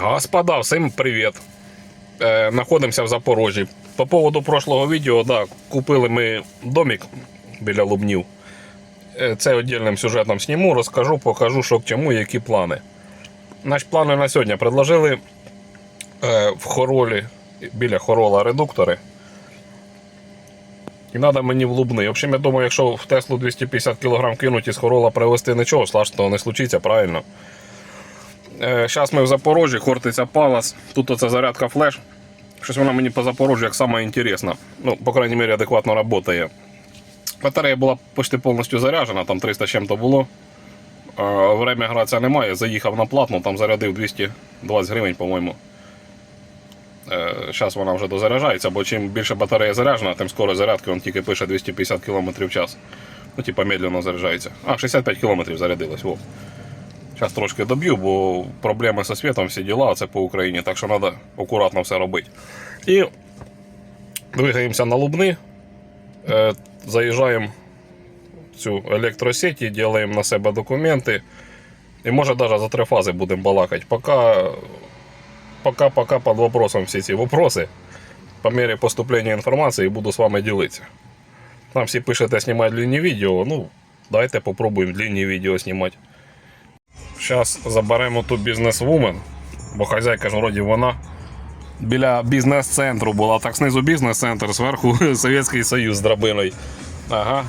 Господа, всім привіт. Е, Знаходимося в Запорожжі. По поводу прошлого відео, да, купили ми домик біля Лубнів. Е, Це віддільним сюжетом зніму, розкажу, покажу, що к чому, які плани. Наші плани на сьогодні предложили е, в хоролі біля хорола редуктори. І треба мені в Лубни. В общем, я думаю, якщо в Теслу 250 кг кинуть із хорола привезти нічого, страшного не случиться, правильно. Зараз ми в Запорожжі, Хортиця Палас. Тут оце зарядка флеш. Щось вона мені по Запорожжю як саме інтересна. Ну, по крайній мірі, адекватно працює. Батарея була почти повністю заряджена, там 300 з чим-то було. Время гратися немає. Заїхав на платну, там зарядив 220 гривень, по-моєму. Зараз вона вже дозаряджається, бо чим більше батарея заряджена, тим скоро зарядки він тільки пише 250 км в час. Ну, типа медленно заряджається. А, 65 км зарядилось. Во. Зараз трошки доб'ю, бо проблеми зі світом, всі діла, це по Україні, так що треба акуратно все робити. І двигаємося на Лубни, е, заїжджаємо в цю електросеті, робимо на себе документи. І може навіть за три фази будемо балакати. Поки, поки, поки під вопросом всі ці вопроси. По мірі поступлення інформації буду з вами ділитися. Там всі пишете знімати длинні відео. Ну, давайте попробуємо длинні відео знімати. Зараз заберемо ту бізнес-вумен, бо хазяйка ж вроді вона біля бізнес-центру була. Так знизу бізнес-центр, зверху Совєтський Союз з драбиною. Ага.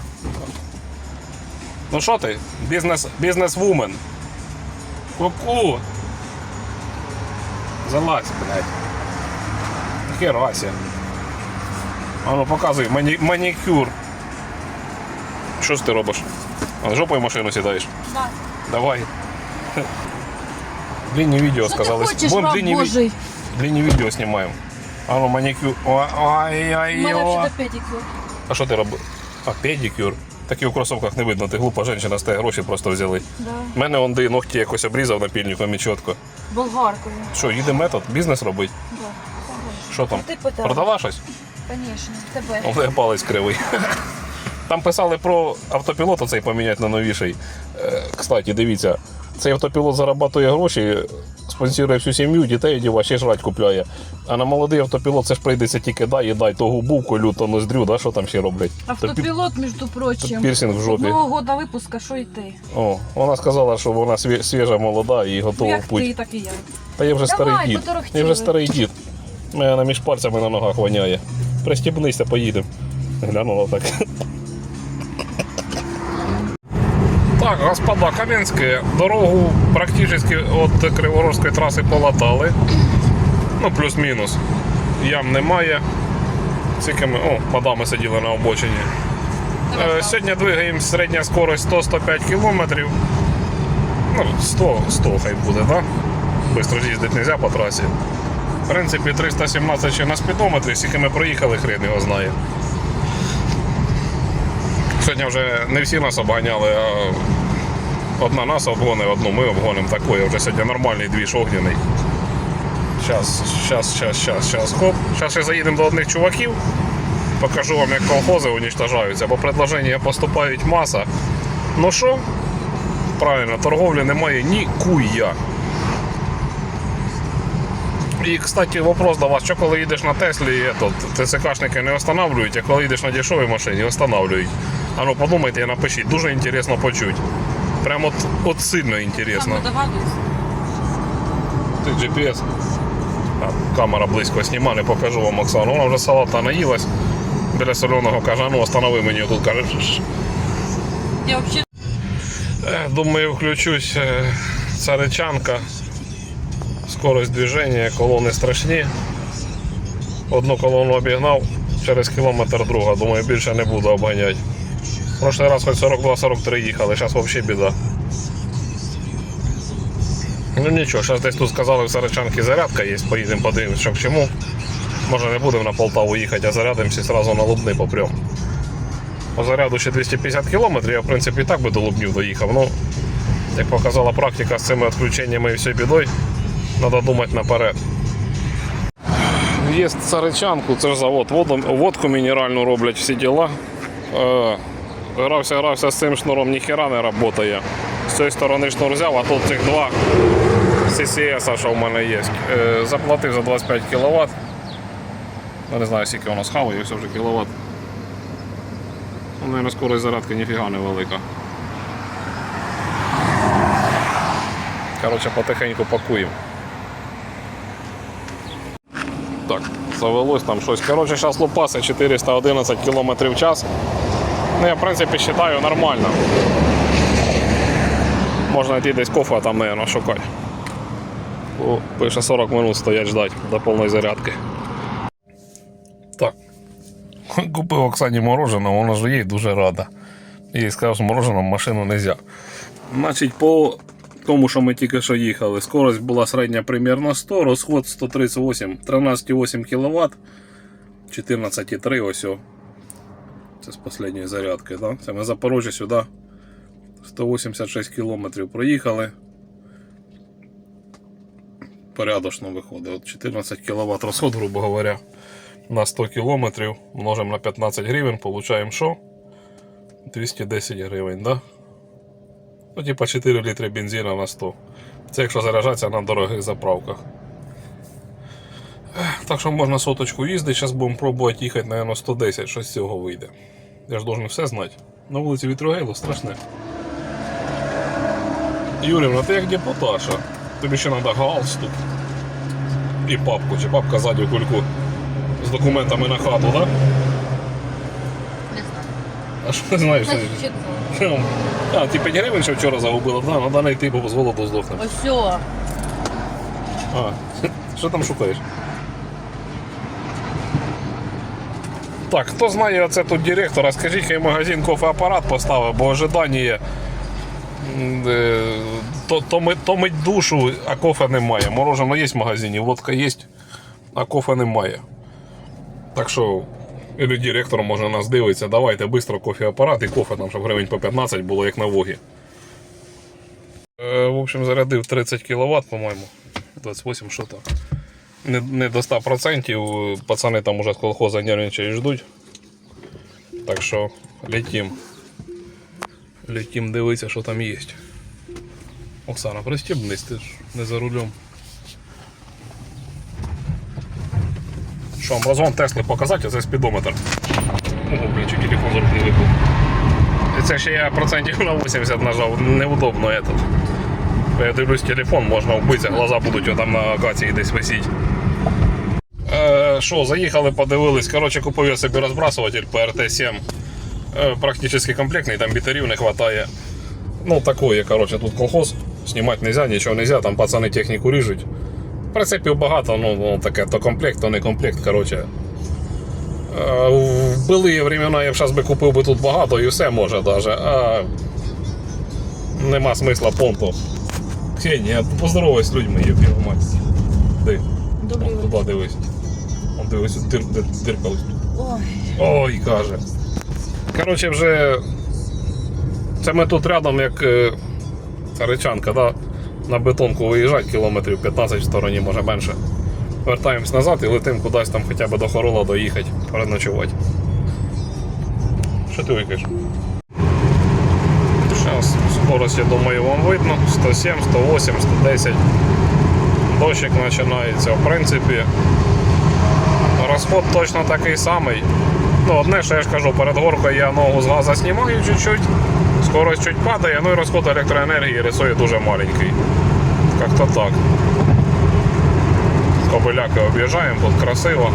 Ну що ти? Бізнес, бізнес-вумен. Ку-ку. Залазь, блядь. Херася. А ну показуй, мані, манікюр. Що ж ти робиш? А жопою машину сідаєш? Да. Давай. Длинні відео сказали. раб длинні, Божий? длинні відео знімаємо. А ну манікюр. Ой, ой, У ой, мене ой. педикюр. А що ти робив? А педикюр. Такі у кросовках не видно, ти глупа жінка, з тебе гроші просто взяли. Да. У мене он де ногті якось обрізав напільником і чітко. Болгаркою. Що, їде метод, бізнес робить? Да. Що там? Ти. Продала щось? Звісно, тебе. У палець кривий. Там писали про автопілот оцей поміняти на новіший. Е, Кстати, дивіться, цей автопілот зарабатує гроші, спонсорує всю сім'ю, дітей одіває, ще жрать купляє. А на молодий автопілот це ж прийдеться тільки дай і дай то губу, колю, то ноздрю, да, що там ще роблять. Автопілот, між прочим. пірсинг в жопі. Одного года випуска, що й ти? О, вона сказала, що вона свіжа, молода і Ну, готова як путь. ти, так і я. Та я вже Давай, старий дід. Я вже старий дід. Мене між пальцями на ногах воняє. Пристібнися, поїдемо. Глянула так. Так, господа, Кам'янське, дорогу практично від Криворожської траси полатали. Ну, плюс-мінус. Ям немає. Тільки. О, мадами сиділи на обочині. Е, Сьогодні двигаємо середня скорость 100-105 км. Ну, 100, 100 хай буде, так? Да? Быстро їздити не можна по трасі. В принципі, 317 ще на спідометрі, скільки ми проїхали, хрен його знає. Сьогодні вже не всі нас обганяли, а одна нас обгонить, одну ми обгонимо такої. Вже сьогодні нормальний двіж огняний. Щас, щас, щас, щас, щас, хоп. Зараз ще заїдемо до одних чуваків. Покажу вам, як колхози уничтожаються, бо предложення поступають маса. Ну що? Правильно, торговлі немає нікуя. І, кстати, вопрос до вас, що коли їдеш на Теслі, ТЦКшники не встановлюють, а коли їдеш на дешевій машині, встановлюють. А ну подумайте і напишіть, дуже інтересно почути. Прям от, от сильно інтересно. Саме. Ти GPS. А, камера близько сніма, не покажу вам Оксану. Вона вже салата наїлась. Біля соленого каже, ну останови мені тут каже. Я взагалі Е, Думаю, включусь е, царичанка. Скорость движения, колони страшні. Одну колону обігнав, через кілометр друга. Думаю, більше не буду обганяти. Прошлий раз хоч 42-43 їхали, зараз взагалі біда. Ну нічого, зараз десь тут сказали в Саричанки зарядка є, поїдемо подивимось, що к чому. Може не будемо на Полтаву їхати, а зарядимося і одразу на Лубни попрям. По заряду ще 250 км, я в принципі і так би до Лубнів доїхав. Ну, як показала практика з цими відключеннями і все бідою, треба думати наперед. Є царичанку, це ж завод, воду, водку мінеральну роблять всі діла. Грався, грався з цим шнуром, ніхера не працює. З цієї сторони шнур взяв, а тут цих два CCS, що в мене є. Е, Заплатив за 25 кВт. Я не знаю, скільки воно схаває, все вже кіловат. Ну, наверное, скорость зарядки ніфіга не велика. Коротше, потихеньку пакуємо. Так, завелось там щось. Коротше, зараз лупаси 411 км в час. Ну, я в принципі вважаю нормально. Можна йти десь кофе, а там, мабуть, шукати. О, пише 40 минут стоять ждать до повної зарядки. Так. Купив Оксані мороженое, вона ж їй дуже рада. І сказав, що мороженом машину не можна. Значить, по тому, що ми тільки що їхали, скорость була середня примерно 100, розход 138, 13,8 кВт, 14,3 ось. Це з останньої зарядки, так? Це ми Запорожжя сюди 186 км проїхали. Порядочно виходить. От 14 кВт розход, грубо говоря, на 100 км множимо на 15 гривень, получаємо що? 210 гривень, да? Ну, типа 4 літри бензина на 100. Це якщо заряджатися на дорогих заправках. Так що можна соточку їздити, зараз будемо пробувати їхати, наверное, 110, щось з цього вийде. Я ж должен все знати. На вулиці Вітрогейло страшне. Юрівна, ти як депуташа. Тобі ще треба галстук і папку, чи папка ззаді в кульку з документами на хату, так? Да? Не знаю. А що ти знаєш? А, ти 5 гривень ще вчора загубила, да, треба знайти, бо з голоду здохнеш. Ось все. А, що там шукаєш? Так, хто знає оце тут директора, скажіть, хай магазин кофеапарат поставив, бо ожидання е, то, то, ми, то мить душу, а кофе немає. Морожено є в магазині, водка є, а кофе немає. Так що, или директор може нас дивиться, давайте швидко кофеапарат і кофе там, щоб гривень по 15 було як на вогі. Е, В общем, зарядив 30 кВт, по-моєму. 28 що то. Не, не до 100%. Пацани там уже з колхоза нервничають ждуть. Так що летім. Летім дивитися, що там є. Оксана, пристібнись, ти ж не за рулем. Що, вам розгон Тесли показати, а це спідометр. Ого, блін, чи телефон з рук не випав. Це ще я процентів на 80 нажав, неудобно этот. Я дивлюсь телефон, можна вбитися, глаза будуть там на акації десь висіти. Що, заїхали, подивились. Коротше, купив я собі розбрасуватель PRT-7. Е, практично комплектний, там бітерів не вистачає. Ну, такої, коротше, тут колхоз. Знімати не можна, нічого не можна, там пацани техніку ріжуть. Прицепів багато, ну, ну таке, то комплект, то не комплект, коротше. Е, В були времена я б зараз би купив би тут багато і все може даже. А нема смисла понту. Ксенія, поздоровайся з людьми, є мать. Де? Добрий туди дивись. Дивись, дир, дир, дирка. Ой. Ой, каже. Коротше, вже. Це ми тут рядом, як е, речанка, да? на бетонку виїжджати кілометрів 15 в стороні, може менше. Вертаємось назад і летимо кудись там хоча б до Хорола доїхати, переночувати. Що ти викаєш? Зараз скорость, я думаю, вам видно. 107, 108, 110. Дощик починається. В принципі, розход точно такий самий. Ну, одне, що я ж кажу, перед горкою я ногу з газа знімаю чуть-чуть, скорость чуть падає, ну і розход електроенергії рисує дуже маленький. Как-то так. Кобиляки об'їжджаємо, тут красиво.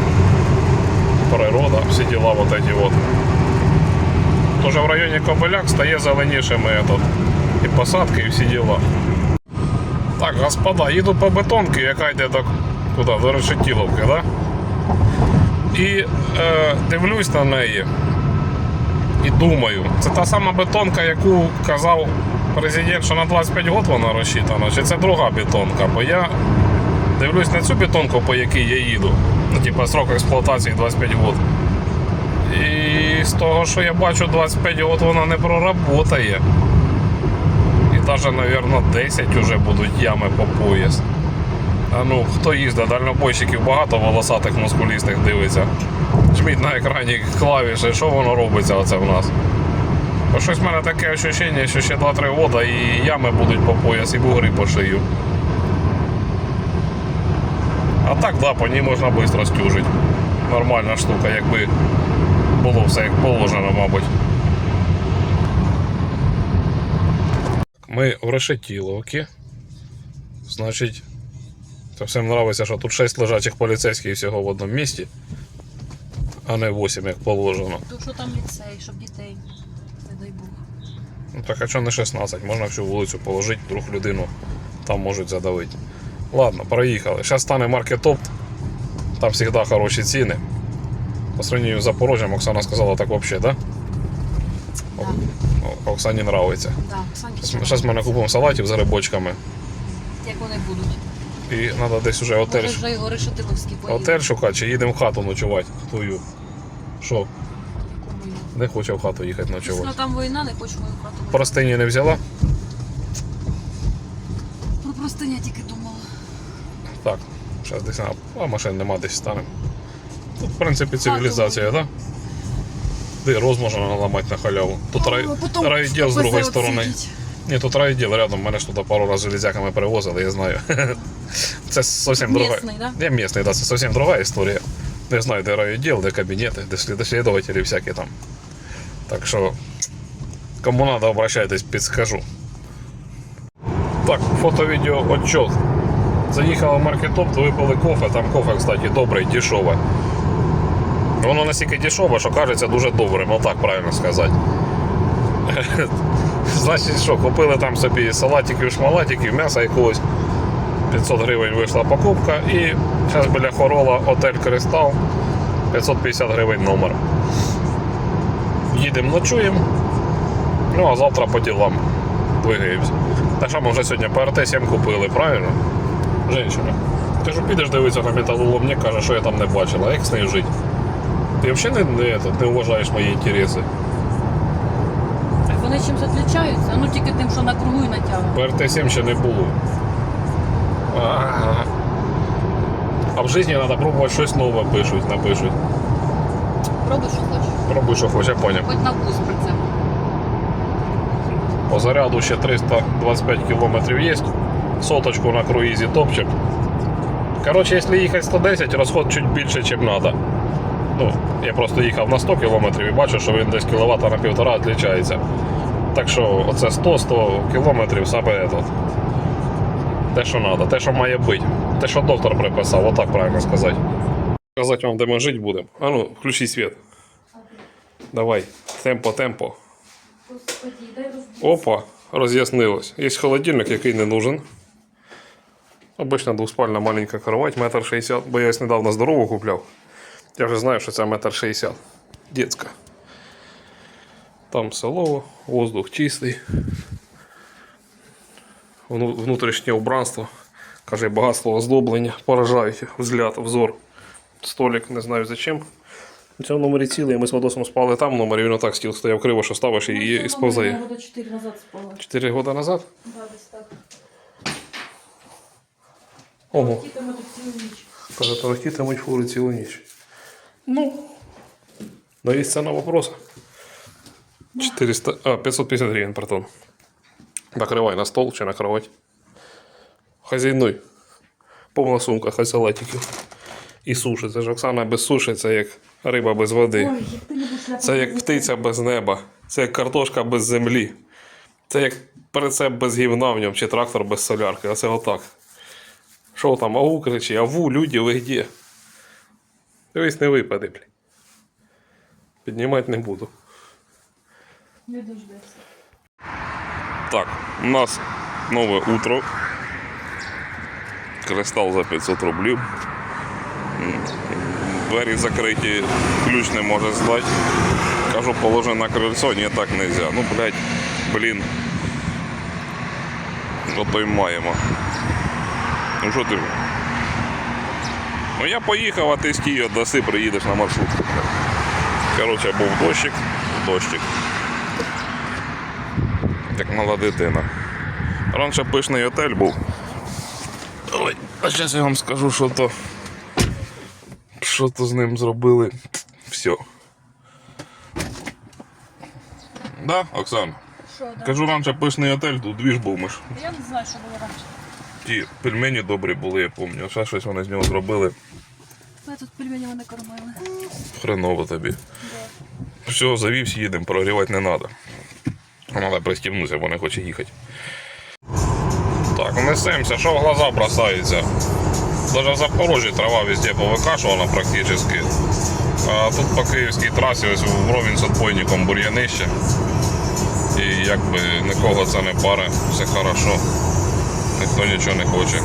Природа, всі діла вот эти вот. Тоже в районі Кобиляк стає зеленішими тут. І посадки, і всі діла. Так, господа, їду по бетонці, яка йде до, куди? до Решетіловки, да? І е, дивлюсь на неї і думаю, це та сама бетонка, яку казав президент, що на 25 років вона розчитана, чи це друга бетонка, бо я дивлюсь на цю бетонку, по якій я їду. Ну, типа срок експлуатації 25 років. І з того, що я бачу, 25 років вона не проработає. І навіть, мабуть, 10 вже будуть ями по пояс. А ну, хто їздить, дальнобойщиків багато волосатих мускулістих дивиться. Жміть на екрані клавіші, що воно робиться оце в нас. Щось в мене таке відчуття, що ще 2-3 роки і ями будуть по пояс, і бугри по шию. А так, да, по ній можна швидко стюжити. Нормальна штука, якби було все як положено, мабуть. Ми в Решетіловці. Значить, це всім подобається, що тут 6 лежачих поліцейських всього в одному місці, а не 8, як положено. То що там ліцей, щоб дітей, не дай Бог. Ну так а чого не 16? Можна всю вулицю положити, вдруг людину там можуть задавити. Ладно, проїхали. Зараз стане маркетоп. Там завжди хороші ціни. По сравнению з Запорожжям, Оксана сказала так взагалі, да? Да. Оксані нравиться. Да, Зараз ми накупимо салатів з грибочками. як вони будуть. І треба десь уже отель, Може вже його решетиловський поїде. отель шукати, чи їдемо в хату ночувати. Твою. Що? Не хоче в хату їхати ночувати. Ну там війна, не хочу мою хату. Простині не взяла? Про простиня тільки думала. Так, зараз десь на. А машин нема десь станемо. Тут, в принципі, цивілізація, так? Да? Де роз можна наламати на халяву. Тут рай, райвідділ з другої сторони. Ні, тут райвідділ рядом, мене ж туди пару разів железяками перевозили, я знаю. Це зовсім друга. Місний, да? Я місний, да, це зовсім друга історія. Не знаю, де райвідділ, де кабінети, де слід- слідователі всякі там. Так що, кому треба, обращайтесь, підскажу. Так, фото-відео отчет. Заїхали в маркетоп, випили кофе. Там кофе, кстати, добре, дешеве. Воно настільки дешеве, що кажеться дуже добрим, ну так правильно сказати. Значить, що, купили там собі салатиків, шмалатиків, м'яса якогось. 500 гривень вийшла покупка і зараз біля Хорола отель Кристал 550 гривень номер. Їдемо, ночуємо. Ну а завтра по ділам двигаємося. Так що ми вже сьогодні ПРТ-7 купили, правильно? Женщина. Ти ж підеш дивитися на металолом, мені каже, що я там не бачила, як з нею жити. Ти взагалі не, не, этот, не вважаєш мої інтереси. Вони чимось відрізняються? Ну тільки тим, що на кругу і натягують. ПРТ-7 ще не було. Ага. А в житті треба пробувати щось нове пишуть, напишуть. Пробуй, що хочеш. Пробуй, що хочеш, я поняв. Хоч на вкус при цьому. По заряду ще 325 кілометрів є. Соточку на круїзі топчик. Коротше, якщо їхати 110, розход чуть більше, ніж треба. Ну, я просто їхав на 100 кілометрів і бачу, що він десь кіловата на півтора відрізняється. Так що оце 100-100 кілометрів саме этот. Те, що треба, те, що має бути. Те, що доктор приписав, отак правильно сказати. Сказати вам, де ми жити будемо. А ну, включи світ. Давай, темпо, темпо. Опа, роз'яснилось. Є холодильник, який не нужен. Обична двоспальна маленька кровать, метр шістдесят, бо я ось недавно здорову купляв. Я вже знаю, що це метр шістдесят. Детська. Там село, воздух чистий. Внутрішнє убранство. Каже, багатство оздоблення. Поражають взгляд, взор. Столик, не знаю зачем. У цьому номері цілий, ми з Вадосом спали там в номері, він отак стіл стояв криво, що ставиш і, і, і сповзає. Года 4 назад спала. 4 роки назад? Да, десь так. Ого. Тільки тут цілу ніч. Каже, тарахтітимуть фури цілу ніч. Ну. Но есть цена вопроса. 400, а, 550 гривен, пардон. Накривай на стол чи на кровать. Хазяйнуй. Повна сумка, хай салатиків. І суші. Це ж Оксана без суші, це як риба без води. Це як птиця без неба. Це як картошка без землі. Це як прицеп без гівна в ньому, чи трактор без солярки. А це отак. Що там, ау кричи, аву, люди, ви де? Дивись, не випаде, блін. Піднімати не буду. Не дождешся. Так, у нас нове утро. Кристал за 500 рублів. Двері закриті, ключ не може здати. Кажу, положи на крильцо, ні, так не можна. Ну, блядь, блін. Ото й маємо. Ну що ти? Ну я поїхав, а ти Києва даси, приїдеш на маршрутку. Коротше, був дощик, дощик. Мала дитина. Раніше пишний отель був. Ой, а зараз я вам скажу, що то. Що то з ним зробили. Все. Да, Оксана? Що, да? Кажу, раніше пишний отель, тут двіж був ми ж. Я не знаю, що було раніше. ті пельмені добрі були, я пам'ятаю. Ще щось вони з нього зробили. Ми тут пельмені вони кормили. Хреново тобі. Все, завівся, їдемо, прогрівати не треба. Треба пристібнутися, бо не хоче їхати. Так, несемося, що в глаза бросається. Даже в Запорожжі трава везде повикашувана практично. А тут по київській трасі ось вровень з отбойником бур'янище. І якби нікого це не паре, все хорошо. Ніхто нічого не хоче.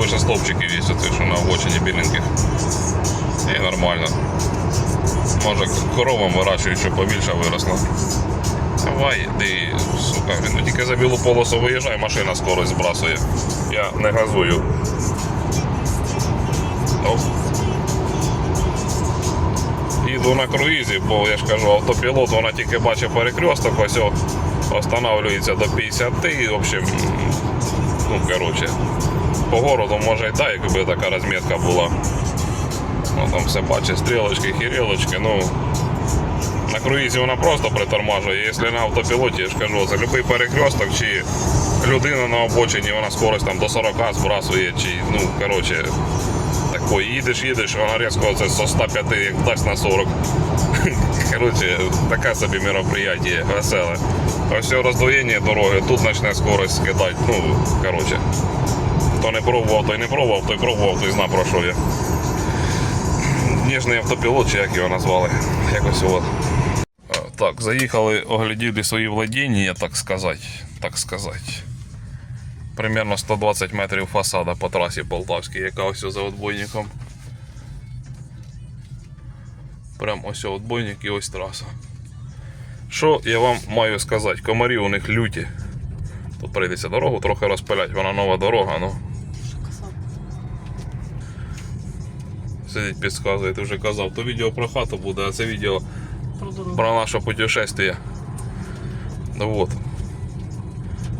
Вище стовпчиків є, оці, що на обочині біленьких. І нормально. Може коровам вирощують, щоб побільше виросла. Давай, іди, сука, ну тільки за білу полосу виїжджай, машина скорость збрасує. Я не газую. Оп. Їду на круїзі, бо я ж кажу, автопілот, вона тільки бачить перекресток, ось о, останавливається до 50 і, в общем, ну, короче, по городу може і так, якби така розмітка була. Ну, там все бачить, стрілочки, хірілочки, ну. На круїзі вона просто притормажує. Якщо на автопілоті, я ж кажу, це будь-який перекресток, чи людина на обочині, вона скорость там до 40 збрасує, чи, ну, коротше, такой, їдеш, їдеш, вона різко це со 105 як дасть на 40. Коротше, таке собі мероприятие веселе. Ось роздвоєння дороги, тут почне скорость скидати. Ну, коротше. Хто не пробував, той не пробував, той пробував, той зна про що я. Ніжний автопілот, чи як його назвали. Якось от. Так, заїхали, огляділи свої владіння, так сказати. Так сказати. Примерно 120 метрів фасада по трасі Полтавській, яка ось за отбойником. Прям ось отбойник і ось траса. Що я вам маю сказати? Комарі у них люті. Тут прийдеться дорогу трохи розпиляти, вона нова дорога, ну. Сидить, підказує, ти вже казав. То відео про хату буде, а це відео Про наше путешествие. Ну вот.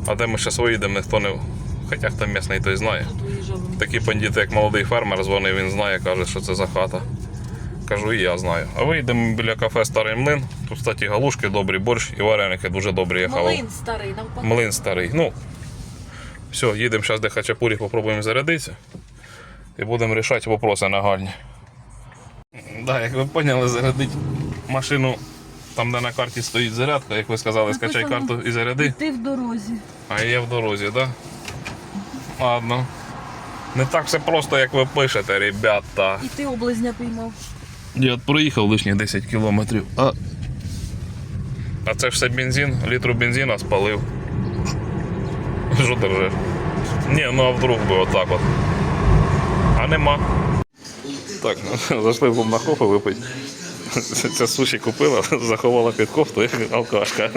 А де ми зараз виїдемо, ніхто не. Хоча хто місний, той знає. Такі бандити, як молодий фермер, дзвонив, він знає, каже, що це за хата. Кажу, і я знаю. А виїдемо біля кафе Старий Млин. Тут, кстати, галушки добрі, борщ і вареники дуже добрі. Я хавав. Малин старий, навпаки. Млин старий. Ну, все, їдемо зараз до Хачапурі, попробуємо зарядитися. І будемо рішати вопроси нагальні. Да, як ви поняли, зарядити машину там, де на карті стоїть зарядка, як ви сказали, скачай Написано. карту і заряди. Ти в дорозі. А я в дорозі, так? Да? Ладно. Не так все просто, як ви пишете, ребята. І ти облизня піймав. Я от проїхав лишні 10 кілометрів. А... а це ж все бензин, літру бензина спалив. Що держиш? Ні, ну а вдруг би отак от. А нема. Так, ну, зайшли в на кофе випити. Це суші купила, заховала під кофту, як алкашка.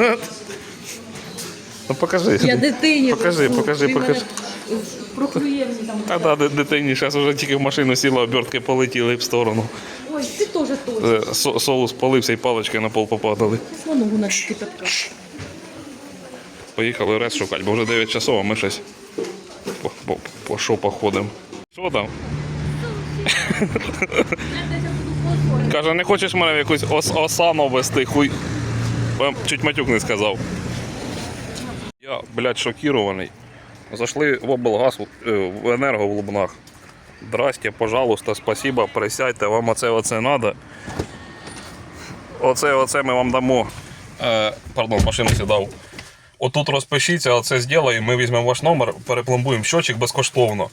Ну покажи. Я дитині. Покажи, покажи, Ти покажи. мене мені там. Та да, дитині зараз вже тільки в машину сіла, обертки полетіли в сторону. Ой, ти теж точно. Е, со- Соус полився і палички на пол попадали. На ногу на кипятка. Поїхали рез шукати, бо вже 9 часов, а ми щось по, по, походимо. Що там? Каже, не хочеш мене в якусь ос, осану вести, хуй. Чуть матюк не сказав. Я, блядь, шокірований. Зайшли в облгаз е, в енерго в Лубнах. Здрасте, пожалуйста, спасибо, присядьте, вам оце оце надо. Оце оце ми вам дамо. Е, пардон, машину сідав. Отут розпишіться, оце зробимо, ми візьмемо ваш номер, перепломбуємо щочик безкоштовно.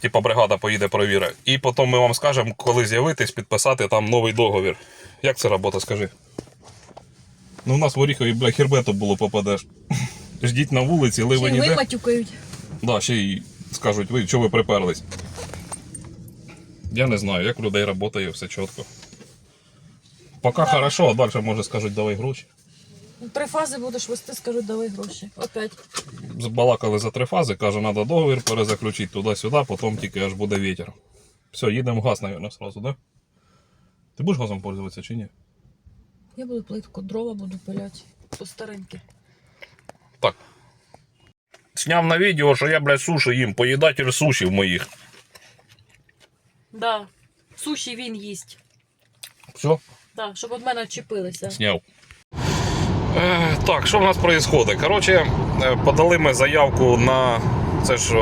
Типа бригада поїде перевірить. І потім ми вам скажемо, коли з'явитись, підписати там новий договір. Як це робота, скажи? Ну, у нас в Оріхові, бля, хербету було попадеш. Ждіть на вулиці, Ще ливень й ви іде. матюкають. Да, ще й скажуть, ви чого ви приперлись? Я не знаю, як у людей працює, все чітко. Поки хорошо, а далі може скажуть, давай гроші. Три фази будеш вести, скажуть, давай гроші. Опять. Збалакали за три фази, каже, треба договір перезаключити туди-сюди, потім тільки аж буде вітер. Все, їдемо в газ, мабуть, сразу, да? Ти будеш газом пользуватися чи ні? Я буду плитку, дрова буду пиляти. По стареньки. Так. Сняв на відео, що я, блядь, суші їм, поїдатель суші в моїх. Да. Суші він їсть. Все, Да, щоб від мене відчепилися. Сняв. Е, так, що в нас відбувається? Коротше, е, подали ми заявку на Це ж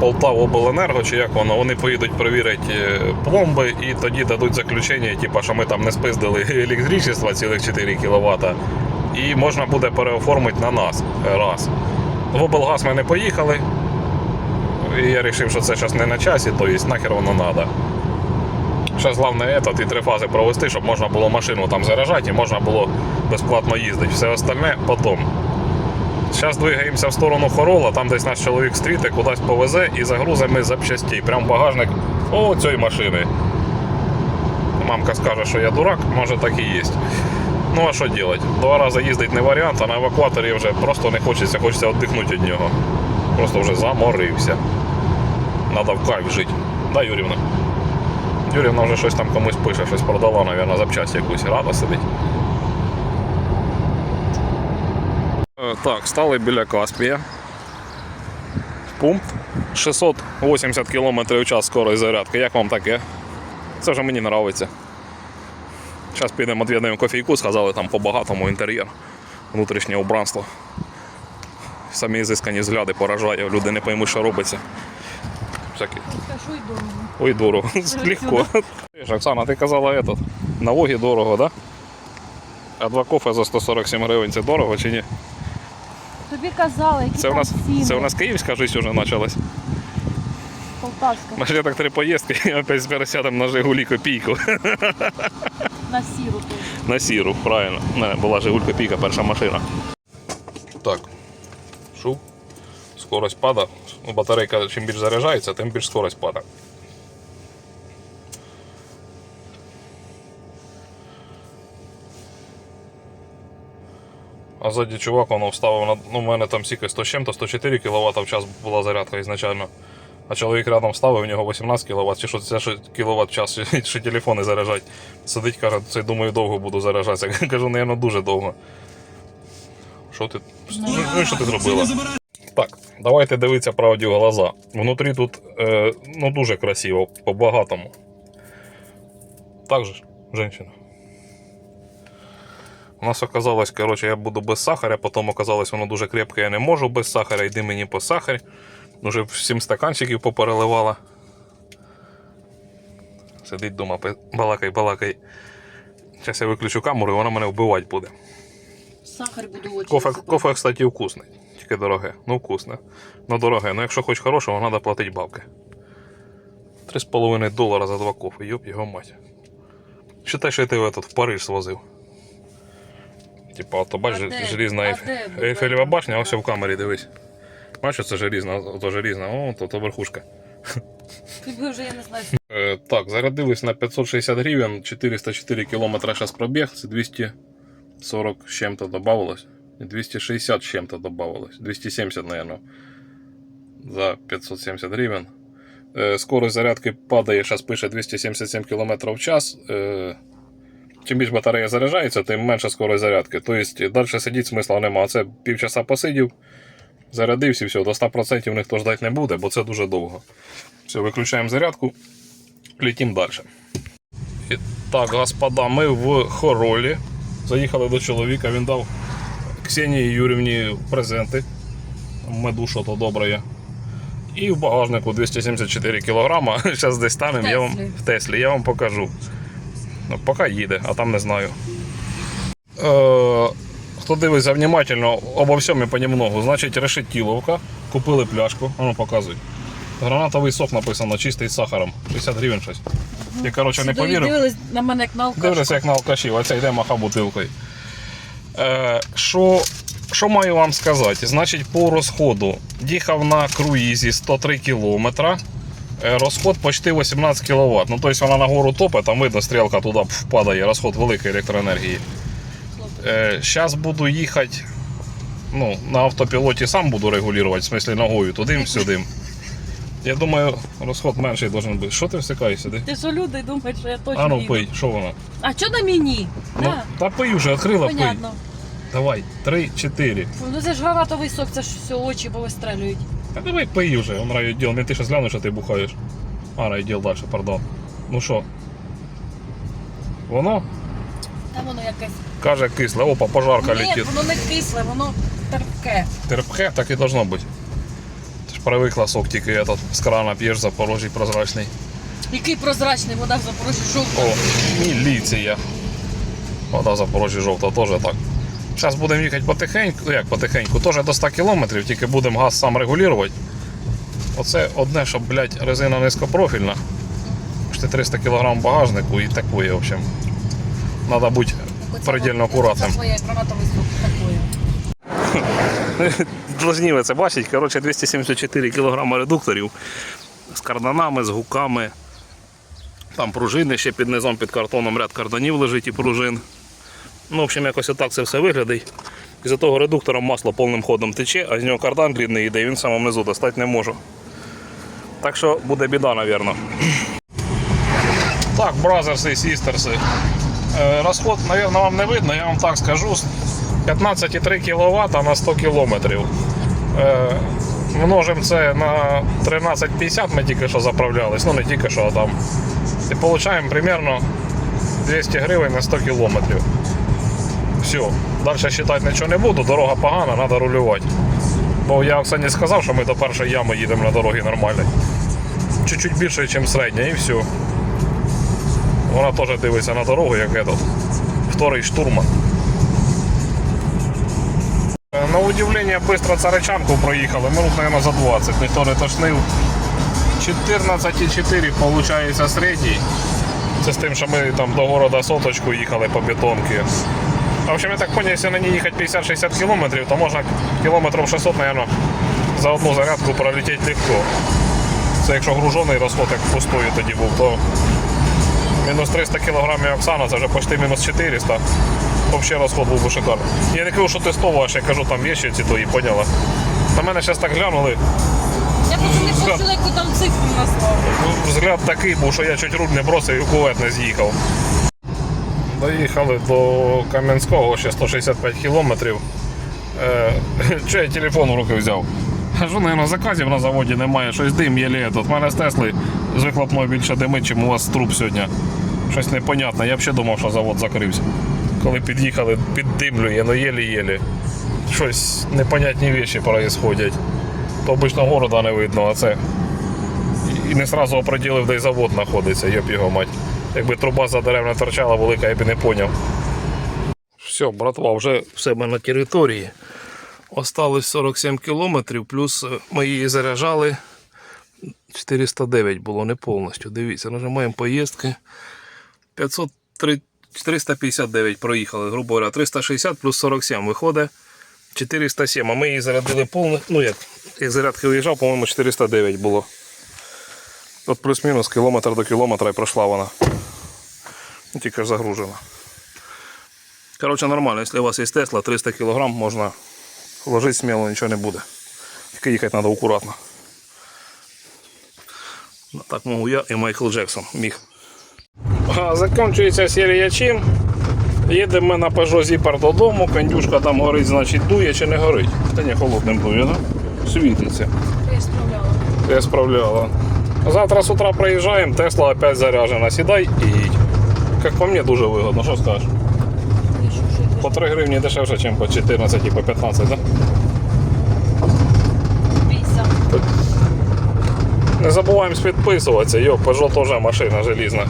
о, обленерго, чи як воно, вони поїдуть перевірити е, пломби і тоді дадуть заключення, типу, що ми там не спиздили електричество цілих 4 кВт. І можна буде переоформити на нас раз. В облгаз ми не поїхали. І я вирішив, що це зараз не на часі, то є нахер воно треба. Зараз головне этот, і три фази провести, щоб можна було машину там заражати і можна було безплатно їздити. Все остальне потім. Зараз двигаємося в сторону Хорола, там десь наш чоловік стріти, кудись повезе і загрузимо запчастей. Прям багажник о цієї машини. Мамка скаже, що я дурак, може так і є. Ну а що робити? Два рази їздити не варіант, а на евакуаторі вже просто не хочеться, хочеться віддихнути від нього. Просто вже заморився. Надо в кайф жити. Да, Юрівна? Юрівна вже щось там комусь пише, щось продала, мабуть, запчасть якусь рада сидить. Е, Так, стали біля Каспія. Пункт 680 км в час скорої зарядки. Як вам таке? Це вже мені подобається. Зараз підемо відвідаємо кофійку, сказали там по-багатому інтер'єр, внутрішнє убранство. Самі ізискані взгляди поражає, люди не поймуть, що робиться. Всякі. Скажу й дорого. Ой, дорого. Легко. Оксана, ти казала этот, налоги дорого, да? А два кофе за 147 гривень це дорого чи ні? Тобі казали, які Це у там нас, ціни. це у нас київська життя вже почалась. Полтавська Ми ще так три поїздки, і опять пересядемо на Жигулі копійку. на сіру. На сіру, правильно. Мене була Жигуль копійка, перша машина. Так. Скорость пада. Ну, Батарейка чим більш заряджається, тим більш скорость пада. А ззаді чувак воно вставив на. Ну, у мене там сіки 100 з чим-то, 104 кВт в час була зарядка ізначально. А чоловік рядом ставив, у нього 18 кВт, чи що це кВт в час, що, що телефони заряджать. Сидить, каже, це думаю, довго буду заряджатися. Кажу, напевно, дуже довго. Що ти? Ну, що ти зробила? Так, давайте дивитися правді в глаза. Внутрі тут е, ну, дуже красиво, по-багатому. Так же ж, женщина. У нас оказалось, коротше, я буду без сахаря, потім оказалось, воно дуже крепке, я не можу без сахаря, йди мені по сахар. Уже всім стаканчиків попереливала. Сидить дома, балакай, балакай. Зараз я виключу камеру і вона мене вбивати буде. Сахар буду очі. Кофе, кофе, кстати, вкусний. Тільки дороге. Ну, вкусне. Ну, дороге. Ну, якщо хоч хорошого, треба платити бабки. 3,5 долара за два кофе. Йоп його мать. Считай, що я тебе тут в Париж свозив. Типа, ото бачиш, А желізна. Ейфелева башня, а ось в камері дивись. Бачиш, це желізна, ото желізна, о, то, то верхушка. Тобі вже я не знаю. Е, так, зарядились на 560 гривень, 404 кілометри зараз пробіг, це 240 з чим-то добавилось. І 260 з чим-то добавилось. 270, наверное, за 570 гривень. Е, скорость зарядки падає, зараз пише 277 км в час. Е, чим більше батарея заряджається, тим менше скорость зарядки. Тобто далі сидіти смисла немає. Це півчаса посидів, зарядився і все, до 100% ніхто ждати не буде, бо це дуже довго. Все, виключаємо зарядку, летим далі. І так, господа, ми в Хоролі. Заїхали до чоловіка, він дав Ксенії Юрівні презенти. Меду що то добре. І в багажнику 274 кг. Зараз десь станемо, я вам в Теслі, я вам покажу. Ну, поки їде, а там не знаю. Е, хто дивиться внимательно, обо всьому понемногу. Значить, решетіловка. Купили пляшку. А ну показуй. Гранатовий сок написано, чистий з сахаром. 60 гривень щось. Я, коротше, не повірив. Дивились на мене як на алкашку. Дивлюся, як на алкашів, а це йде маха бутилкою. Е, що, що маю вам сказати? Значить, по розходу їхав на круїзі 103 км. Розход почти 18 кВт. Ну, тобто вона нагору топить, там видно, стрілка туди впадає, розход великої електроенергії. Зараз буду їхати ну, на автопілоті сам буду регулювати, в смислі ногою туди-сюди. Я думаю, розход менший должен бути. Що ти всикаєш сюди? Ти що люди думають, що я точно А ну пий, що воно? А що на мені? Ну, Да, та пий вже, відкрила, пий. понятно. Давай, три, чотири. Ну це ж гранатовий сок, це ж все очі повистрелюють. Та давай пий вже, он райвідділ. Не ти ще зглянув, що ти бухаєш. А, райвідділ далі, пардон. Ну що? Воно Там воно якесь. каже кисле, опа, пожарка Ні, летить. воно не кисле, воно терпке. Терпке, так і должно бути. Ти ж привикла сок тільки этот, з крана п'єш запорожжій прозрачний. Який прозрачний, вода в Запорожжі жовта. О, міліція. Вода в Запорожжі жовта теж так. Зараз будемо їхати потихеньку, ну як потихеньку, теж до 100 км, тільки будемо газ сам регулювати. Оце одне, щоб, блядь, резина низькопрофільна. Почти 300 кг багажнику і такої, в общем. Треба бути предельно акуратним. Должні ви це бачити. Коротше, 274 кг редукторів з карданами, з гуками. Там пружини ще під низом, під картоном ряд карданів лежить і пружин. Ну, в общем, якось отак це все виглядає. Із-за того редуктора масло повним ходом тече, а з нього кардан дрібний йде, і він в самому низу достати не можу. Так що буде біда, мабуть. Так, бразерси, сістерси. Е, Розход, мабуть, вам не видно, я вам так скажу. 15,3 кВт на 100 км. Е, Множимо це на 13,50 ми тільки що заправлялись, ну не тільки що, а там. І отримуємо примерно 200 гривень на 100 км. Все. Далі вважати нічого не буду, дорога погана, треба рулювати. Бо я Оксані сказав, що ми до першої ями їдемо на дорогі нормальній. Чуть-чуть більше, ніж середня, і все. Вона теж дивиться на дорогу, як этот, вторий штурман. На удивление быстро царичанку проїхали, минут, наверное, за 20, ніхто не тошнив. 14,4 получається середній. Це з тим, що ми там до города соточку їхали по бетонці. А в общем, я так понял, якщо на ній їхати 50-60 кілометрів, то можна кілометрів 600, наверное, за одну зарядку пролетіти легко. Це якщо гружений розход, як пустою тоді був, то мінус 300 кг Оксана, це вже почти мінус 400. Взагалі розход був би шикарний. Я не кажу, що тестовуваш, я кажу, там є ще ці твої, поняла. На мене зараз так глянули, Я просто не Згад- почула, яку там цифру назвав. взгляд такий був, що я чуть руль не бросив і в кувет не з'їхав. Доїхали до Кам'янського, ще 165 кілометрів. Е, Що я телефон в руки взяв? Кажу, на заказів на заводі немає, щось дим єлі. Тут мене з Тесли з вихлопною більше димить, чим у вас труп сьогодні. Щось непонятне. Я взагалі думав, що завод закрився. Коли під'їхали, піддимлює, ну єлі-єлі. Щось непонятні речі происходять. То обично города не видно, а це і не сразу оприділив, де завод знаходиться, йоп його мать. Якби труба за дерев не торчала велика, я б не поняв. Все, братва, вже в себе на території. Осталось 47 кілометрів, плюс е, ми її заряджали. 409 було не повністю. Дивіться, нажимаємо поїздки. 503, 459 проїхали, грубо говоря, 360 плюс 47 виходить 407. А ми її зарядили повністю. Ну як, як зарядки виїжджав, по-моєму, 409 було. От плюс-мінус кілометр до кілометра і пройшла вона. Тільки ж загружена. Коротше, нормально, якщо у вас є Тесла, 300 кг можна вложити сміло, нічого не буде. Тільки їхати треба акуратно. Ну, Так можу я і Майкл Джексон міг. Закінчується серія чим. Їдемо ми на Peugeot Zipper додому, кондюшка там горить, значить дує чи не горить. Та ні, холодним дує, да? Світиться. Я справляла. Я справляла. Завтра с утра проезжаем, Тесла опять заряжена. Сідай і Как по мне, дуже вигодно. Що скажеш? По 3 гривні дешевше, ніж по 14 і по 15, да? Не забуваємо підписуватися. Йо, Peugeot теж машина желізна.